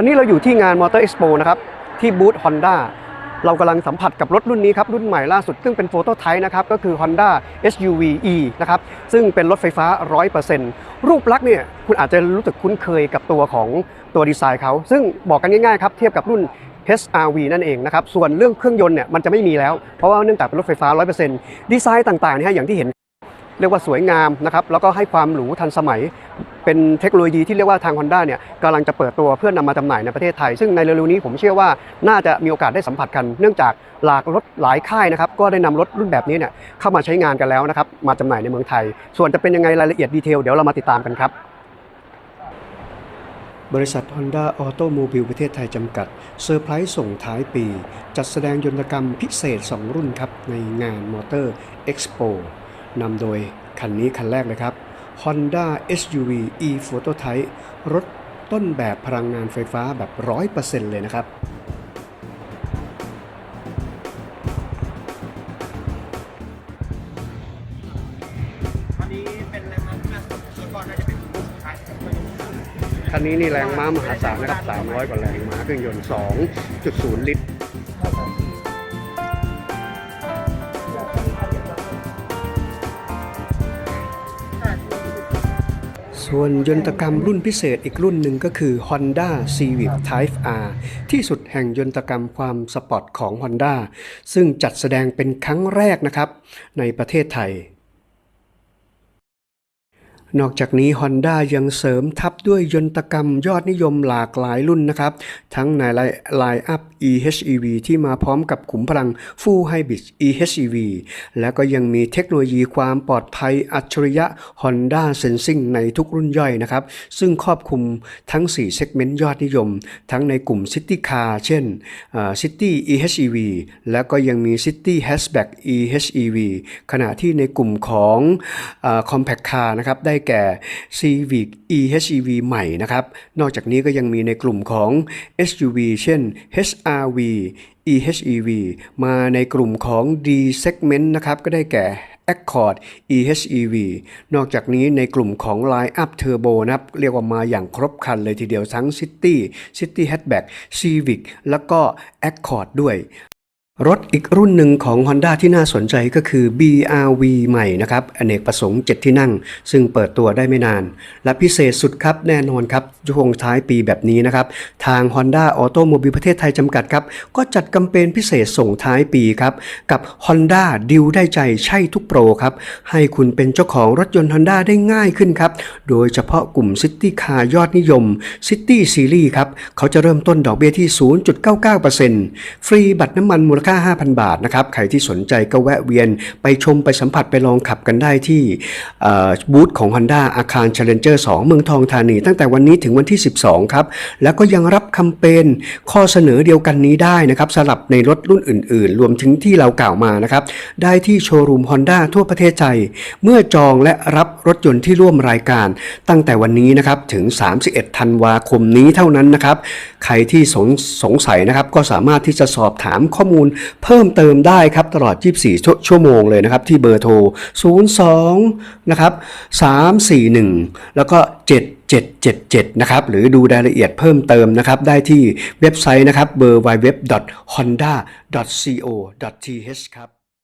อนนี้เราอยู่ที่งาน Motor Expo นะครับ ที่บูธ Honda เรากำลังสัมผัสกับรถรุ่นนี้ครับ รุ่นใหม่ล่าสุด ซึ่งเป็นโฟโตไทป์นะครับ ก็คือ Honda SUV E นะครับ ซึ่งเป็นรถไฟฟ้า 100%รูปลักษณ์เนี่ย คุณอาจจะรู้สึกคุ้นเคยกับตัวของตัวดีไซน์เขา ซึ่งบอกกันง่ายๆครับ เทียบกับรุ่น HRV นั่นเองนะครับ ส่วนเรื่องเครื่องยนต์เนี่ยมันจะไม่มีแล้ว เพราะว่าเนื่องจากเป็นรถไฟฟ้า 100%ดีไซน์ต่างๆนี่ยอย่างที่เห็นเรียกว่าสวยงามนะครับแล้วก็ให้ความหรูทันสมัย เป็นเทคโนโลยีที่เรียกว่าทาง Honda เนี่ยกำลังจะเปิดตัวเพื่อนำมาจำหน่ายในประเทศไทย ซึ่งในเร็วๆนี้ผมเชื่อว่าน่าจะมีโอกาสได้สัมผัสกัน เนื่องจากหลากรถหลายค่ายนะครับก็ได้นำรถรุ่นแบบนี้เนี่ยเข้ามาใช้งานกันแล้วนะครับมาจำหน่ายในเมืองไทย ส่วนจะเป็นยังไงรายละเอียดดีเทลเดี๋ยวเรามาติดตามกันครับบริษัท Honda Automobile ประเทศไทยจำกัดเซอร์ไพรส์ส่งท้ายปี จัดแสดงยนตกรรมพิเศษ 2 รุ่นครับ ในงาน Motor Expo นำโดยคันนี้คันแรกเลยครับ Honda SUV e Prototype รถต้นแบบพลังงานไฟฟ้าแบบ 100%เลยนะครับอันนี้เป็นแรงม้าที่มากสุดส่วนก่อนน่าจะเป็นรุ่นสุดท้ายครับคันนี้นี่แรงม้ามหาศาลนะครับ 300 กว่าแรงม้าเครื่องยนต์ 2.0 ลิตร ส่วนยนตกรรมรุ่นพิเศษอีกรุ่นหนึ่งก็คือ Honda Civic Type R ที่สุดแห่งยนตกรรมความสปอร์ตของ Honda ซึ่งจัดแสดงเป็นครั้งแรกนะครับ ในประเทศไทย นอกจากนี้ Honda ยังเสริมทับด้วยยนตกรรมยอดนิยมหลากหลายรุ่นนะครับ ทั้งในไลน์อัพ eHEV ที่มาพร้อมกับขุมพลัง Full Hybrid eHEV แล้วก็ยังมีเทคโนโลยีความปลอดภัยอัจฉริยะ Honda Sensing ในทุกรุ่นย่อยนะครับ ซึ่งครอบคลุมทั้ง 4 เซกเมนต์ยอดนิยม ทั้งในกลุ่ม City Car เช่น City eHEV แล้วก็ยังมี City Hatchback eHEV ขณะที่ในกลุ่มของเอ่อ Compact Car นะครับได้แก่ Civic eHEV ใหม่นะครับ นอกจากนี้ก็ยังมีในกลุ่มของ SUV เช่น HRV eHEV มาในกลุ่มของ D segment นะครับ ก็ได้แก่ Accord eHEV นอกจากนี้ในกลุ่มของ Line Up Turbo นะครับ เรียกว่ามาอย่างครบครันเลยทีเดียวทั้ง City City Hatchback Civic แล้วก็ Accord ด้วย รถอีกรุ่นหนึ่งของ Honda ที่น่าสนใจก็คือ BRV ใหม่นะครับอเนกประสงค์ 7 ที่นั่ง ซึ่งเปิดตัวได้ไม่นาน และพิเศษสุดครับแน่นอนครับช่วงท้ายปีแบบนี้นะครับ ทาง Honda Automobile ประเทศไทยจำกัดครับ ก็จัดแคมเปญพิเศษส่งท้ายปีครับ กับ Honda ดิวได้ใจใช่ทุกโปรครับ ให้คุณเป็นเจ้าของรถยนต์ Honda ได้ง่ายขึ้นครับ โดยเฉพาะกลุ่ม City Car ยอดนิยม City Series ครับเขาจะเริ่มต้นดอกเบี้ยที่ 0.99%ฟรีบัตรน้ำมันมูลค่า5,000 บาทนะครับ ใครที่สนใจก็แวะเวียนไปชมไปสัมผัสไปลองขับกันได้ที่บูธของ Honda อาคาร Challenger 2 เมืองทองธานี ตั้งแต่วันนี้ถึงวันที่ 12 ครับ แล้วก็ยังรับคมเปญข้อเสนอเดียวกันนี้ได้นะครับสำหรับในรถรุ่นอื่น ๆ รวมถึงที่เรากล่าวมานะครับ ได้ที่โชว์รูม Honda ทั่วประเทศไทยเมื่อจองและรับรถยนต์ที่ร่วมรายการ ตั้งแต่วันนี้นะครับถึง 31 ธันวาคมนี้เท่านั้นนะครับ ใครที่สงสงสัยนะครับก็สามารถที่จะสอบถามข้อมูลเพิ่มเติมได้ครับตลอด 24ชั่วชั่วโมงเลยนะครับ ที่เบอร์โทร 02 นะครับ 341 แล้วก็7777 นะครับ หรือดูรายละเอียดเพิ่มเติมนะครับ ได้ที่เว็บไซต์นะครับ w w w h o n d a c o th ครับ